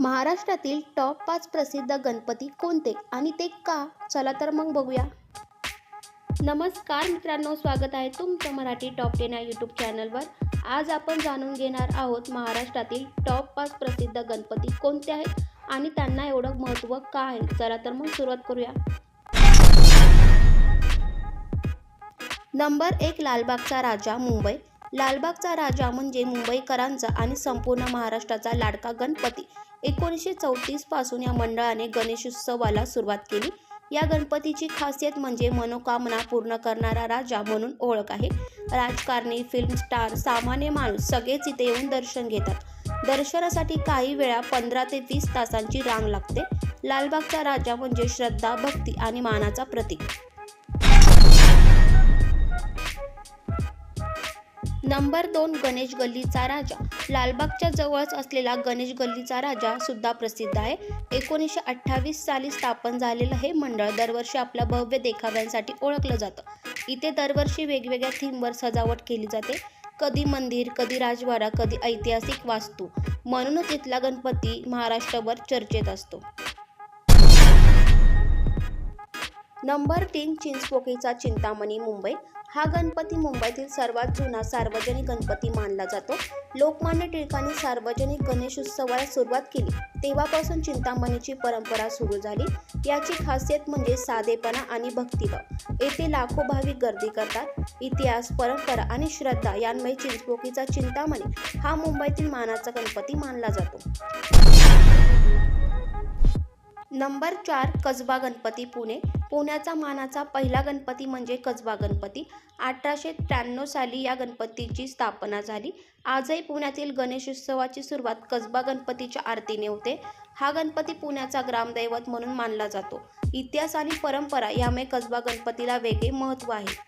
महाराष्ट्रातील टॉप पाच प्रसिद्ध गणपती कोणते? आणि ते का? चला तर मग बघूया. नमस्कार मित्रांनो स्वागत आहे तुमचं मराठी टॉप टेन या यूट्यूब चॅनलवर आज आपण जाणून घेणार आहोत महाराष्ट्रातील टॉप पाच प्रसिद्ध गणपती कोणते आहेत आणि त्यांना एवढं महत्त्व का आहे? चला तर मग सुरुवात करूया. नंबर एक लालबागचा राजा मुंबई. लालबागचा राजा म्हणजे मुंबईकरांचा आणि संपूर्ण महाराष्ट्राचा लाडका गणपती. एकोणीसशे चौतीसपासून या मंडळाने गणेशोत्सवाला सुरुवात केली. या गणपतीची खासियत म्हणजे मनोकामना पूर्ण करणारा राजा म्हणून ओळख आहे. राजकारणी फिल्म स्टार सामान्य माणूस सगळेच इथे येऊन दर्शन घेतात. दर्शनासाठी काही वेळा पंधरा ते वीस तासांची रांग लागते. लालबागचा राजा म्हणजे श्रद्धा भक्ती आणि मानाचा प्रतीक. नंबर दोन गणेश गल्लीचा राजा. लालबागच्या जवळच असलेला गणेश गल्लीचा राजा सुद्धा प्रसिद्ध आहे. एकोणीसशे अठ्ठावीस साली स्थापन झालेलं हे मंडळ दरवर्षी आपल्या भव्य देखाव्यांसाठी ओळखलं जातं. इथे दरवर्षी वेगवेगळ्या थीमवर सजावट केली जाते. कधी मंदिर कधी राजवाडा कधी ऐतिहासिक वास्तू. म्हणूनच इथला गणपती महाराष्ट्रभर चर्चेत असतो. नंबर तीन चिंचपोकीचा चिंतामणी मुंबई. हा गणपती मुंबईतील सर्वात जुना सार्वजनिक गणपती मानला जातो. लोकमान्य टिळकांनी सार्वजनिक गणेशोत्सवाला सुरुवात केली. तेव्हापासून चिंतामणीची परंपरा सुरू झाली. याची खासियत म्हणजे साधेपणा आणि भक्तिभाव. येथे लाखो भाविक गर्दी करतात. इतिहास परंपरा आणि श्रद्धा यांमुळे चिंचपोकीचा चिंतामणी हा मुंबईतील मानाचा गणपती मानला जातो. नंबर चार कसबा गणपती पुणे. पुण्याचा मानाचा पहिला गणपती म्हणजे कसबा गणपती. अठराशे त्र्याण्णव साली या गणपतीची स्थापना झाली. आजही पुण्यातील गणेशोत्सवाची सुरुवात कसबा गणपतीच्या आरतीने होते. हा गणपती पुण्याचा ग्रामदैवत म्हणून मानला जातो. इतिहास आणि परंपरा यामुळे कसबा गणपतीला वेगळे महत्त्व आहे.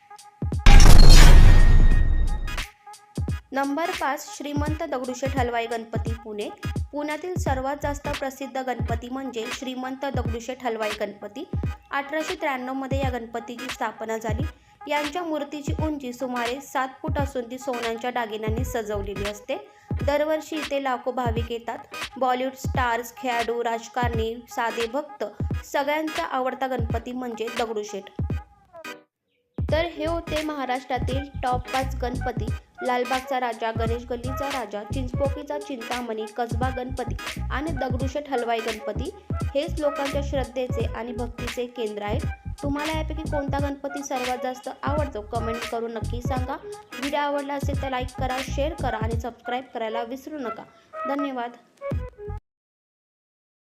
नंबर पाच श्रीमंत दगडूशेठ हलवाई गणपती पुणे. पुण्यातील सर्वात जास्त प्रसिद्ध गणपती म्हणजे श्रीमंत दगडूशेठ हलवाई गणपती. अठराशे त्र्याण्णवमध्ये या गणपतीची स्थापना झाली. यांच्या मूर्तीची उंची सुमारे सात फूट असून ती सोन्यांच्या दागिन्यांनी सजवलेली असते. दरवर्षी इथे लाखो भाविक येतात. बॉलिवूड स्टार्स खेळाडू राजकारणी साधे भक्त सगळ्यांचा आवडता गणपती म्हणजे दगडूशेठ. तर हे होते महाराष्ट्रातील टॉप पाच गणपती. लालबागचा राजा गणेश गल्लीचा राजा चिंचपोकीचा चिंतामणी कसबा गणपती आणि दगडूशेठ हलवाई गणपती हेच लोकांच्या श्रद्धेचे आणि भक्तीचे केंद्र आहेत. तुम्हाला यापैकी कोणता गणपती सर्वात जास्त आवडतो? कमेंट करून नक्की सांगा. व्हिडिओ आवडला असेल तर लाईक करा शेअर करा आणि सबस्क्राईब करायला विसरू नका. धन्यवाद.